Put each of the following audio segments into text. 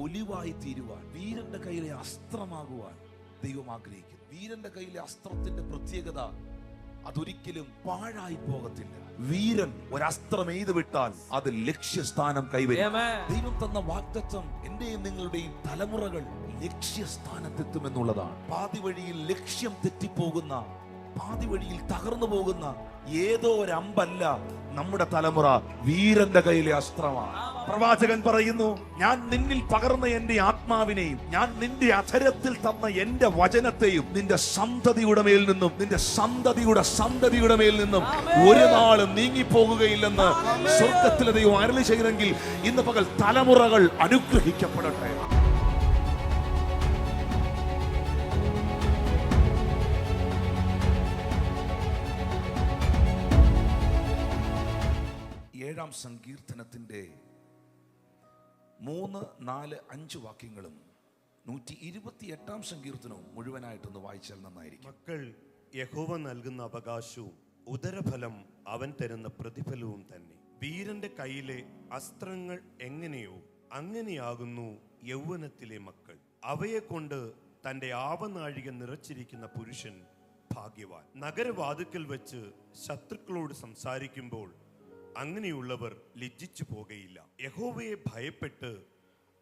ഒലിവായി തീരുവാൻ വീരന്റെ കയ്യിലെ അസ്ത്രമാകുവാൻ ദൈവം ആഗ്രഹിക്കുന്നു. വീരന്റെ കയ്യിലെ അസ്ത്രത്തിന്റെ പ്രത്യേകത അതൊരിക്കലും പാഴായി പോകത്തില്ല. വീരൻ ഒരസ്ത്രം എയ്തു വിട്ടാൽ അത് ലക്ഷ്യസ്ഥാനം കൈവരും. ദൈവം തന്ന വാക്തത്വം എന്റെയും നിങ്ങളുടെയും തലമുറകൾ ലക്ഷ്യസ്ഥാനത്തെത്തുമെന്നുള്ളതാണ്. പാതി വഴിയിൽ ലക്ഷ്യം തെറ്റിപ്പോകുന്ന പാതി വഴിയിൽ തകർന്നു പോകുന്ന ഏതോ ഒരു അമ്പല്ല നമ്മുടെ തലമുറ വീരന്റെ കയ്യിലെ അസ്ത്രമാണ്. പ്രവാചകൻ പറയുന്നു ഞാൻ നിന്നിൽ പകർന്ന എന്റെ ആത്മാവിനെയും ഞാൻ നിന്റെ അധരത്തിൽ തന്ന എന്റെ വചനത്തെയും നിന്റെ സന്തതിയുടെ മേൽ നിന്നും നിന്റെ സന്തതിയുടെ സന്തതിയുടെ മേൽ നിന്നും ഒരു നാളും നീങ്ങിപ്പോകുകയില്ലെന്ന് സ്വർഗത്തിലെ ദൈവം അരളി ചെയ്തെങ്കിൽ ഇന്ന് പകൽ തലമുറകൾ അനുഗ്രഹിക്കപ്പെടട്ടെ. ഏഴാം സങ്കീർത്തനത്തിന്റെ മൂന്ന് നാല് അഞ്ച് വാക്യങ്ങളും നൂറ്റി ഇരുപത്തി എട്ടാം സങ്കീർത്തനവും മുഴുവനായിട്ടൊന്ന് വായിച്ചാൽ നന്നായിരിക്കും. മക്കൾ യഹോവ നൽകുന്ന അവകാശവും ഉദരഫലം അവൻ തരുന്ന പ്രതിഫലവും തന്നെ. വീരന്റെ കയ്യിലെ അസ്ത്രങ്ങൾ എങ്ങനെയോ അങ്ങനെയാകുന്നു യൗവനത്തിലെ മക്കൾ. അവയെ കൊണ്ട് തന്റെ ആവനാഴിക നിറച്ചിരിക്കുന്ന പുരുഷൻ ഭാഗ്യവാൻ. നഗരവാതുക്കൽ വെച്ച് ശത്രുക്കളോട് സംസാരിക്കുമ്പോൾ അങ്ങനെയുള്ളവർ ലജ്ജിച്ചു പോകയില്ല. യഹോവയെ ഭയപ്പെട്ട്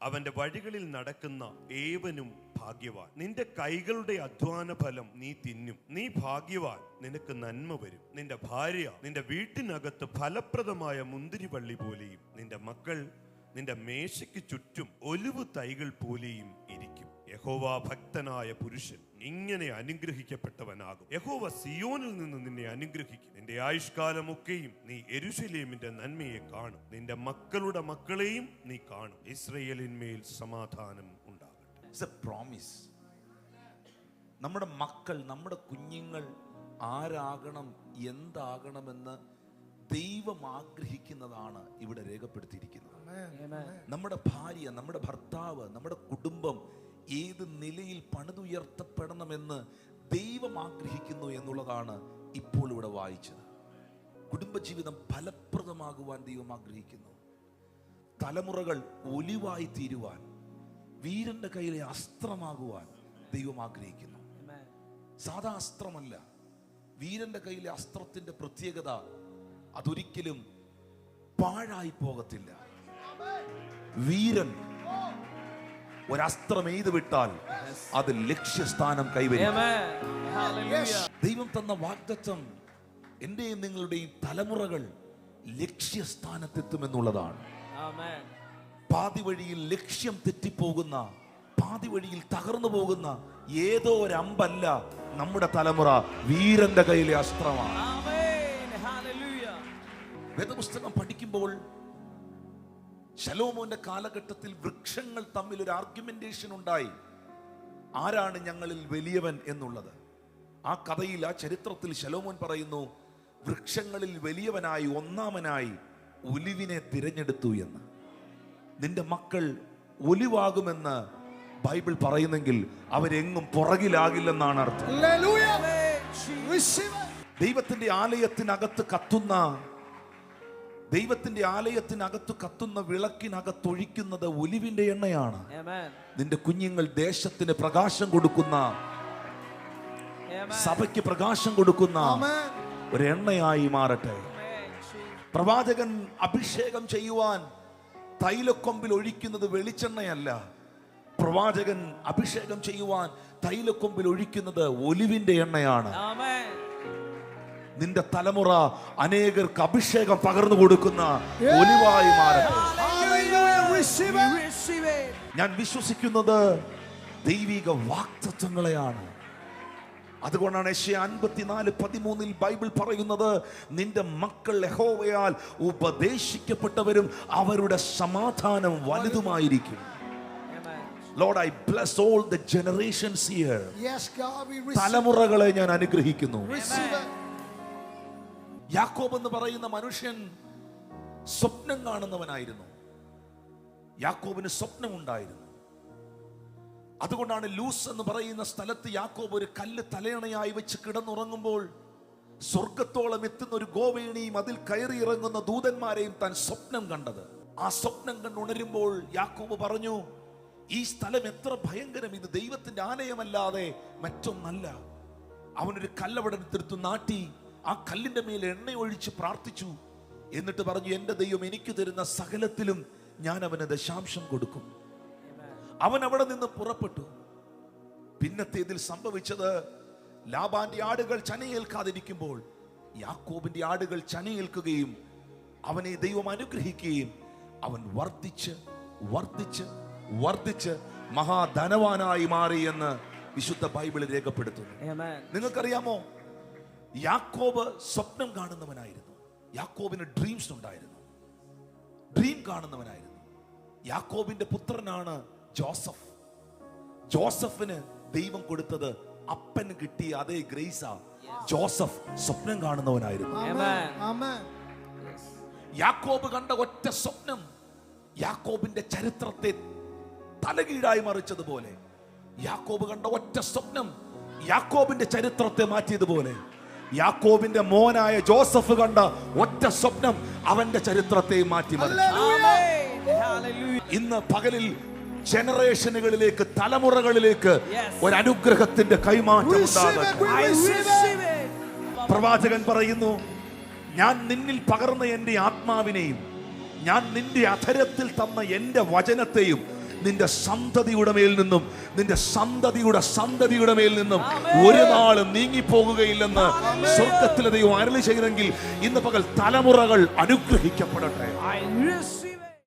അവന്റെ വഴികളിൽ നടക്കുന്ന ഏവനും ഭാഗ്യവാൻ. നിന്റെ കൈകളുടെ അധ്വാന ഫലം നീ തിന്നും. നീ ഭാഗ്യവാൻ. നിനക്ക് നന്മ വരും. നിന്റെ ഭാര്യ നിന്റെ വീട്ടിനകത്ത് ഫലപ്രദമായ മുന്തിരിവള്ളി പോലെയും നിന്റെ മക്കൾ നിന്റെ മേശയ്ക്ക് ചുറ്റും ഒലിവ് തൈകൾ പോലെയും ഇരിക്കും. യഹോവ ഭക്തനായ പുരുഷൻ ഇങ്ങനെ അനുഗ്രഹിക്കപ്പെട്ടവനാകും. യഹോവ സിയോനിൽ നിന്ന് നിന്നെ അനുഗ്രഹിക്കും. നിന്റെ ആയുഷ്കാലമൊക്കെയും നീ എരുശലേമിന്റെ നന്മയെ കാണും. നിന്റെ മക്കളുടെ മക്കളെയും നീ കാണും. ഇസ്രയേലിന്മേൽ സമാധാനം ഉണ്ടാകട്ടെ. പ്രോമിസ് നമ്മുടെ മക്കൾ നമ്മുടെ കുഞ്ഞുങ്ങൾ ആരാകണം എന്താകണമെന്ന് ദൈവം ആഗ്രഹിക്കുന്നതാണ് ഇവിടെ രേഖപ്പെടുത്തിയിരിക്കുന്നത്. നമ്മുടെ ഭാര്യ നമ്മുടെ ഭർത്താവ് നമ്മുടെ കുടുംബം ഏത് നിലയിൽ പണിതുയർത്തപ്പെടണമെന്ന് ദൈവം ആഗ്രഹിക്കുന്നു എന്നുള്ളതാണ് ഇപ്പോൾ ഇവിടെ വായിച്ചത്. കുടുംബജീവിതം ഫലപ്രദമാകുവാൻ ദൈവം ആഗ്രഹിക്കുന്നു. തലമുറകൾ ഒലിവായി തീരുവാൻ വീരന്റെ കയ്യിലെ അസ്ത്രമാകുവാൻ ദൈവം ആഗ്രഹിക്കുന്നു. സാധാ അസ്ത്രമല്ല വീരന്റെ കയ്യിലെ അസ്ത്രത്തിന്റെ പ്രത്യേകത അതൊരിക്കലും പാഴായി പോകത്തില്ല. വീരൻ ഒരസ്ത്രം എയ്ത് വിട്ടാൽ അത് ലക്ഷ്യസ്ഥാനം കൈവരും. ദൈവം തന്ന വാഗ്ദത്വം എന്റെയും നിങ്ങളുടെയും തലമുറകൾ ലക്ഷ്യസ്ഥാനത്തെത്തുമെന്നുള്ളതാണ്. പാതി വഴിയിൽ ലക്ഷ്യം തെറ്റിപ്പോകുന്ന പാതി വഴിയിൽ തകർന്നു പോകുന്ന ഏതോ ഒരു അമ്പല്ല നമ്മുടെ തലമുറ വീരന്റെ കയ്യിലെ അസ്ത്രമാണ്. വേദപുസ്തകം പഠിക്കുമ്പോൾ ശലോമോന്റെ കാലഘട്ടത്തിൽ വൃക്ഷങ്ങൾ തമ്മിൽ ഒരു ആർഗ്യുമെന്റേഷൻ ഉണ്ടായി. ആരാണ് ഞങ്ങളിൽ വലിയവൻ എന്നുള്ളത്? ആ കഥയിൽ ആ ചരിത്രത്തിൽ ശലോമോൻ പറയുന്നു വൃക്ഷങ്ങളിൽ വലിയവനായി ഒന്നാമനായി ഒലിവിനെ തിരഞ്ഞെടുത്തു എന്ന്. നിന്റെ മക്കൾ ഒലിവാകുമെന്ന് ബൈബിൾ പറയുന്നെങ്കിൽ അവരെങ്ങും പുറകിലാകില്ലെന്നാണ് അർത്ഥം. ദൈവത്തിന്റെ ആലയത്തിനകത്ത് കത്തുന്ന ദൈവത്തിന്റെ ആലയത്തിനകത്ത് കത്തുന്ന വിളക്കിനകത്തൊഴിക്കുന്നത് ഒലിവിന്റെ എണ്ണയാണ് നിന്റെ കുഞ്ഞുങ്ങൾ ദേശത്തിന് പ്രകാശം കൊടുക്കുന്ന. സഭയ്ക്ക് പ്രകാശം കൊടുക്കുന്ന ഒരു എണ്ണയായി മാറട്ടെ. പ്രവാചകൻ അഭിഷേകം ചെയ്യുവാൻ തൈലക്കൊമ്പിൽ ഒഴിക്കുന്നത് വെളിച്ചെണ്ണയല്ല പ്രവാചകൻ അഭിഷേകം ചെയ്യുവാൻ തൈലക്കൊമ്പിൽ ഒഴിക്കുന്നത് ഒലിവിന്റെ എണ്ണയാണ്. നിന്റെ തലമുറ അനേകർക്ക് അഭിഷേകം പകർന്നു കൊടുക്കുന്ന ഒലിവായി മാറട്ടെ. ഞാൻ വിശ്വസിക്കുന്നത് ദൈവിക വാക്തത്വങ്ങളെയാണ്. അതുകൊണ്ടാണ് ഏഷ്യ അൻപത്തിനാല് പതിമൂന്നിൽ ബൈബിൾ പറയുന്നത് നിന്റെ മക്കൾ ലഹോവയാൽ ഉപദേശിക്കപ്പെട്ടവരും അവരുടെ സമാധാനം വലുതുമായിരിക്കും. Lord I bless all the generations here Yes, God, we receive, തലമുറകളെ ഞാൻ അനുഗ്രഹിക്കുന്നു. യാക്കോബ് എന്ന് പറയുന്ന മനുഷ്യൻ സ്വപ്നം കാണുന്നവനായിരുന്നു. യാക്കോബിന് സ്വപ്നമുണ്ടായിരുന്നു. അതുകൊണ്ടാണ് ലൂസ് എന്ന് പറയുന്ന സ്ഥലത്ത് യാക്കോബ് ഒരു കല്ല് തലയണയായി വെച്ച് കിടന്നുറങ്ങുമ്പോൾ സ്വർഗത്തോളം എത്തുന്ന ഒരു ഗോവേണിയും അതിൽ കയറി ഇറങ്ങുന്ന ദൂതന്മാരെയും താൻ സ്വപ്നം കണ്ടത്. ആ സ്വപ്നം കണ്ടുണരുമ്പോൾ യാക്കോബ് പറഞ്ഞു ഈ സ്ഥലം എത്ര ഭയങ്കരം. ഇത് ദൈവത്തിന്റെ ആലയമല്ലാതെ മറ്റൊന്നല്ല. അവനൊരു കല്ലവിടെ എടുത്തെടുത്ത് നാട്ടി. ആ കല്ലിന്റെ മേൽ എണ്ണ ഒഴിച്ച് പ്രാർത്ഥിച്ചു. എന്നിട്ട് പറഞ്ഞു എന്റെ ദൈവം എനിക്ക് തരുന്ന സകലത്തിലും ഞാൻ അവന് ദശാംശം കൊടുക്കും. അവൻ അവിടെ നിന്ന് പുറപ്പെട്ടു. പിന്നത്തേതിൽ സംഭവിച്ചത് ലാബാന്റെ ആടുകൾ ചനയേൽക്കാതിരിക്കുമ്പോൾ യാക്കോബിന്റെ ആടുകൾ ചനയേൽക്കുകയും അവനെ ദൈവം അനുഗ്രഹിക്കുകയും അവൻ വർദ്ധിച്ച് വർദ്ധിച്ച് വർദ്ധിച്ച് മഹാധനവാനായി മാറിയെന്ന് എന്ന് വിശുദ്ധ ബൈബിളിൽ രേഖപ്പെടുത്തുന്നു. നിങ്ങൾക്കറിയാമോ? യാക്കോബ് സ്വപ്നം കാണുന്നവനായിരുന്നു. യാക്കോബിന് ഡ്രീംസ് ഉണ്ടായിരുന്നു. ഡ്രീം കാണുന്നവനായിരുന്നു. യാക്കോബിന്റെ പുത്രനാണ് ജോസഫ്. ജോസഫിന് ദൈവം കൊടുത്തത് അപ്പൻ കിട്ടിയ അതേ ഗ്രേസ ജോസഫ് സ്വപ്നം കാണുന്നവനായിരുന്നു. യാക്കോബ് കണ്ട ഒറ്റ സ്വപ്നം യാക്കോബിന്റെ ചരിത്രത്തെ തലകീഴായി മറിച്ചതുപോലെ. യാക്കോബ് കണ്ട ഒറ്റ സ്വപ്നം യാക്കോബിന്റെ ചരിത്രത്തെ മാറ്റിയതുപോലെ. യാക്കോബിന്റെ മോനായ ജോസഫ് കണ്ട ഒറ്റ സ്വപ്നം അവന്റെ ചരിത്രത്തെ. Hallelujah. ഇന്ന് പകലിൽ ജനറേഷനുകളിലേക്ക് തലമുറകളിലേക്ക് ഒരു അനുഗ്രഹത്തിന്റെ കൈമാറ്റം. പ്രവാചകൻ പറയുന്നു ഞാൻ നിന്നിൽ പകർന്ന എന്റെ ആത്മാവിനെയും ഞാൻ നിന്റെ അധരത്തിൽ തന്ന എന്റെ വചനത്തെയും നിന്റെ സന്തതിയുടെ മേൽ നിന്നും നിന്റെ സന്തതിയുടെ സന്തതിയുടെ മേൽ നിന്നും ഒരു നാളും നീങ്ങിപ്പോകുകയില്ലെന്ന് സ്വർഗത്തിലെ ദൈവം അരളി ചെയ്തെങ്കിൽ ഇന്ന് പകൽ തലമുറകൾ അനുഗ്രഹിക്കപ്പെടട്ടെ.